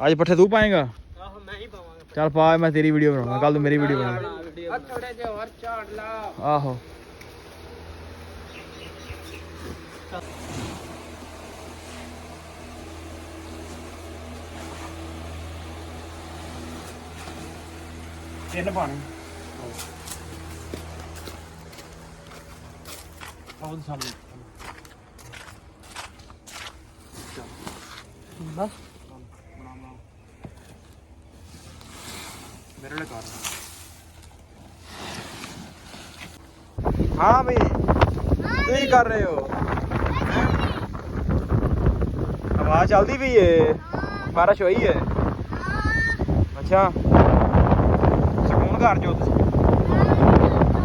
ਅੱਜ ਪੱਠੇ ਤੂੰ ਪਾਏਗਾ ਆਹੋ ਮੈਂ ਹੀ ਪਾਵਾਂਗਾ ਚੱਲ ਪਾ ਮੈਂ ਤੇਰੀ ਵੀਡੀਓ ਬਣਾਉਣਾ ਕੱਲ ਤੂੰ ਮੇਰੀ ਵੀਡੀਓ ਬਣਾ ਆ ਥੋੜੇ ਜਿਹਾ ਹੋਰ ਝਾੜ ਲਾ ਆਹੋ ਤਿੰਨ ਪਾਣੀ ਆਉਂ ਸਾਹਮਣੇ ਬਸ ਮੇਰੇ ਲਈ ਕਰ ਹਾਂ ਬਈ। ਤੁਸੀਂ ਕਰ ਰਹੇ ਹੋ? ਹਵਾ ਚੱਲਦੀ ਪਈ ਏ। ਬਾਰਿਸ਼ ਹੋਈ ਏ। ਅੱਛਾ। ਸਕੂਨ ਕਰ ਜੋ ਤੁਸੀਂ।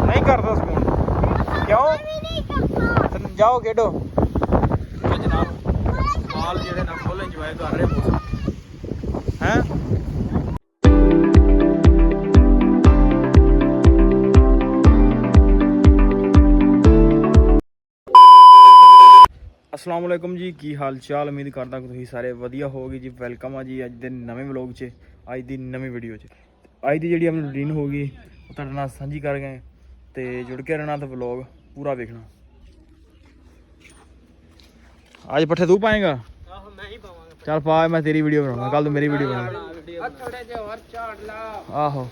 ਨਹੀਂ ਕਰਦਾ ਸਕੂਨ। ਕਿਉਂ? ਜਾਓ ਖੇਡੋ। ਜਨਾਬ ਮਾਲ ਜਿਹੜੇ ਨਾ ਫੁੱਲ ਇੰਜੋਏ ਕਰ ਰਹੇ ਹੈ। ਅਸਲਾਮ ਵਾਲੇਕੁਮ ਜੀ ਕੀ ਹਾਲ ਚਾਲ? ਉਮੀਦ ਕਰਦਾ ਕਿ ਤੁਸੀਂ ਸਾਰੇ ਵਧੀਆ ਹੋਵੋਗੇ ਜੀ। ਵੈਲਕਮ ਆ ਜੀ ਅੱਜ ਦੇ ਨਵੇਂ ਵਲੌਗ 'ਚ ਅੱਜ ਦੀ ਨਵੀਂ ਵੀਡੀਓ 'ਚ। ਅੱਜ ਦੀ ਜਿਹੜੀ ਆਪਣੀ ਰੂਟੀਨ ਹੋਗੀ ਉਹ ਤੁਹਾਡੇ ਨਾਲ ਸਾਂਝੀ ਕਰ ਗਏ ਤੇ ਜੁੜ ਕੇ ਰਹਿਣਾ ਤੇ ਵਲੌਗ ਪੂਰਾ ਵੇਖਣਾ। ਅੱਜ ਪੱਠੇ ਤੂੰ ਪਾਏਗਾ? ਆਹੋ ਮੈਂ ਹੀ ਪਾਵਾਂਗਾ ਚੱਲ ਪਾ ਮੈਂ ਤੇਰੀ ਵੀਡੀਓ ਬਣਾਉਣਾ ਕੱਲ ਤੂੰ ਮੇਰੀ ਵੀਡੀਓ ਬਣਾ ਆ ਥੋੜੇ ਜਿਹਾ ਹੋਰ ਝਾੜ ਲਾ। ਆਹੋ।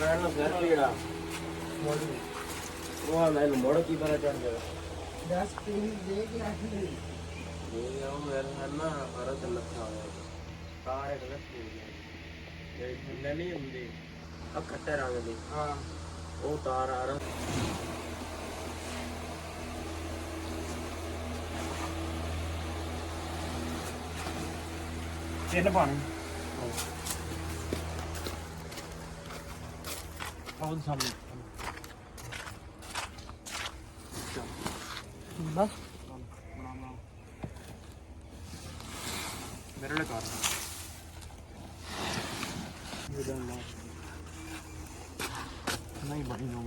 ਬੈਠ ਨਾ ਫਿਰ ਪੀੜਾ ਉਹ ਮੈਨੂੰ ਮੋੜ ਕੀ ਪਤਾ ਚੜ ਗਿਆ 10 ਪੀਸ ਦੇ ਕੇ ਰੱਖ ਲਈ ਇਹ ਉਹ ਮੇਰ ਹੈ ਨਾ ਹਰਤ ਲੱਖਾ ਹੋਇਆ ਸਾਰੇ ਤਾਰ ਤਿੰਨ ਪਾਣੀ ਆਉਂ ਸਾਹਮਣੇ। ਬਸ। ਮੇਰੇ ਲਈ ਕਰ। ਨਹੀਂ ਬਣੀ ਹੋ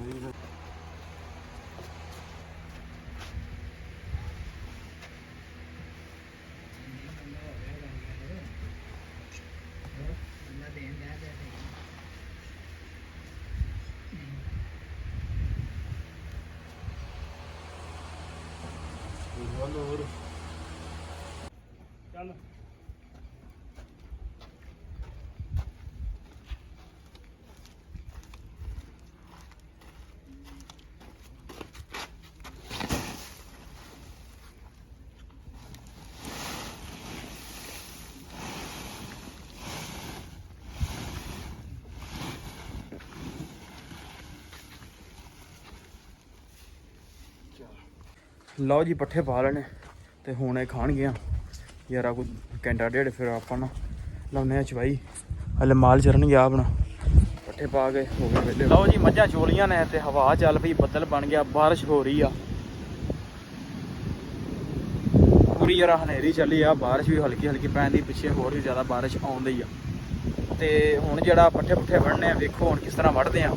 ਮੇਰੀ ਚੱਲ ਲਓ ਜੀ, ਪੱਠੇ ਪਾ ਲੈਣੇ ਤੇ ਹੁਣ ਇਹ ਖਾਣਗੀਆਂ ਆ। ਯਾਰਾ ਕੋਈ ਘੰਟਾ ਡੇਢ ਫਿਰ ਆਪਾਂ ਨਾ ਲਾਉਨੇ ਆ ਚਵਾਈ ਹਲੇ ਮਾਲ ਚਰਨ ਗਿਆ ਆਪਣਾ ਪੱਠੇ ਪਾ ਕੇ ਹੋ ਗਏ ਵੇਲੇ ਲਓ ਜੀ, ਮੱਝਾਂ ਚੋਲੀਆਂ ਨੇ ਤੇ ਹਵਾ ਚੱਲ ਪਈ, ਬੱਦਲ ਬਣ ਗਿਆ, ਬਾਰਿਸ਼ ਹੋ ਰਹੀ ਆ। ਪੂਰੀ ਯਾਰਾ ਹਨੇਰੀ ਚੱਲੀ ਆ, ਬਾਰਿਸ਼ ਵੀ ਹਲਕੀ ਹਲਕੀ ਪੈਂਦੀ ਪਿੱਛੇ ਹੋਰ ਵੀ ਜ਼ਿਆਦਾ ਬਾਰਿਸ਼ ਆਉਂਦੀ ਆ। ਤੇ ਹੁਣ ਜਿਹੜਾ ਪੱਠੇ ਪੁੱਠੇ ਵੜਨੇ ਆ, ਵੇਖੋ ਹੁਣ ਕਿਸ ਤਰ੍ਹਾਂ ਵੜਦੇ ਆ।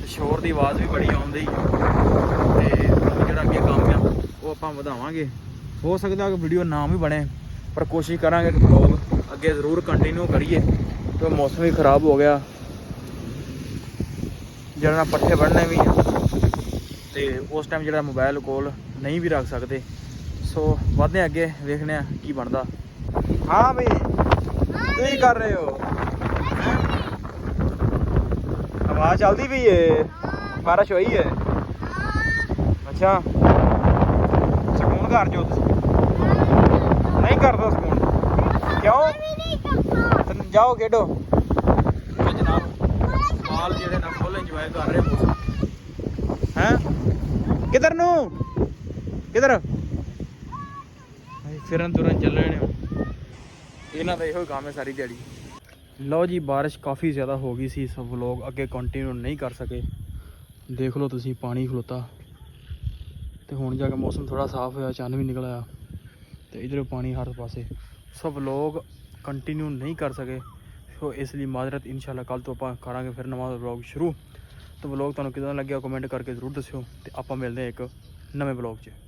ਤੇ ਸ਼ੋਰ ਦੀ ਆਵਾਜ਼ ਵੀ ਬੜੀ ਆਉਂਦੀ ਤੇ ਹੁਣ ਜਿਹੜਾ ਅੱਗੇ ਕੰਮ ਆ ਉਹ ਆਪਾਂ ਵਧਾਵਾਂਗੇ। ਹੋ ਸਕਦਾ ਕਿ ਵੀਡੀਓ ਨਾ ਵੀ ਬਣੇ ਪਰ ਕੋਸ਼ਿਸ਼ ਕਰਾਂਗੇ ਕਿ ਵਲੌਗ ਅੱਗੇ ਜ਼ਰੂਰ ਕੰਟੀਨਿਊ ਕਰੀਏ। ਤੇ ਮੌਸਮ ਵੀ ਖਰਾਬ ਹੋ ਗਿਆ। ਜਿਹੜਾ ਪੱਠੇ ਵੜਨੇ ਵੀ ਆ। ਤੇ ਉਸ ਟਾਈਮ ਜਿਹੜਾ ਮੋਬਾਈਲ ਕੋਲ ਨਹੀਂ ਵੀ ਰੱਖ ਸਕਦੇ। ਸੋ ਵਧਦੇ ਅੱਗੇ ਵੇਖਦੇ ਆ ਕੀ ਬਣਦਾ। ਹਾਂ ਬਈ ਤੁਸੀਂ ਕਰ ਰਹੇ ਹੋ? ਹਵਾ ਚੱਲਦੀ ਪਈ ਏ। ਬਾਰਿਸ਼ ਹੋਈ ਏ। ਅੱਛਾ। ਕਰ ਜੋ ਤੁਸੀਂ। ਨਹੀਂ ਕਰਦਾ ਸਕੂਨ। ਕਿਉਂ? ਜਾਓ ਖੇਡੋ। ਤੇ ਜਨਾਬ ਮਾਲ ਜਿਹੜੇ ਨਾ ਫੁੱਲ ਇੰਜੋਏ ਕਰ ਰਹੇ ਮੌਸਮ ਹੈ? ਕਿੱਧਰ ਨੂੰ? ਕਿੱਧਰ? ਫਿਰਨ ਤੁਰਨ ਚੱਲ ਰਹੇ ਨੇ ਇਹਨਾਂ ਦਾ ਇਹੋ ਕੰਮ ਹੈ ਸਾਰੀ ਦਿਹਾੜੀ। ਲਓ ਜੀ ਬਾਰਿਸ਼ ਕਾਫੀ ਜ਼ਿਆਦਾ ਹੋ ਗਈ ਸੀ ਸੋ ਵਲੋਗ ਅੱਗੇ ਕੰਟੀਨਿਊ ਨਹੀਂ ਕਰ ਸਕੇ। ਦੇਖ ਲਓ ਤੁਸੀਂ ਪਾਣੀ ਖਲੋਤਾ। ਤੇ ਹੁਣ ਜਾ ਕੇ ਮੌਸਮ ਥੋੜਾ ਸਾਫ਼ ਹੋਇਆ, ਚੰਨ ਵੀ ਨਿਕਲ ਆਇਆ ਤੇ ਇਧਰ ਪਾਣੀ ਹਰ ਪਾਸੇ। ਸੋ ਵਲੋਗ ਕੰਟੀਨਿਊ ਨਹੀਂ ਕਰ ਸਕੇ। ਸੋ ਇਸ ਲਈ ਮਾਜ਼ਰਤ ਇਨਸ਼ਾਅੱਲਾ ਕੱਲ ਤੋਂ ਆਪਾਂ ਕਰਾਂਗੇ ਫਿਰ ਨਵਾਂ ਵਲੌਗ ਸ਼ੁਰੂ। ਤਾਂ ਵਲੌਗ ਤੁਹਾਨੂੰ ਕਿਦਾਂ ਲੱਗਿਆ ਕਮੈਂਟ ਕਰਕੇ ਜ਼ਰੂਰ ਦੱਸਿਓ ਤੇ ਆਪਾਂ ਮਿਲਦੇ ਹਾਂ ਇੱਕ ਨਵੇਂ ਵਲੌਗ 'ਚ।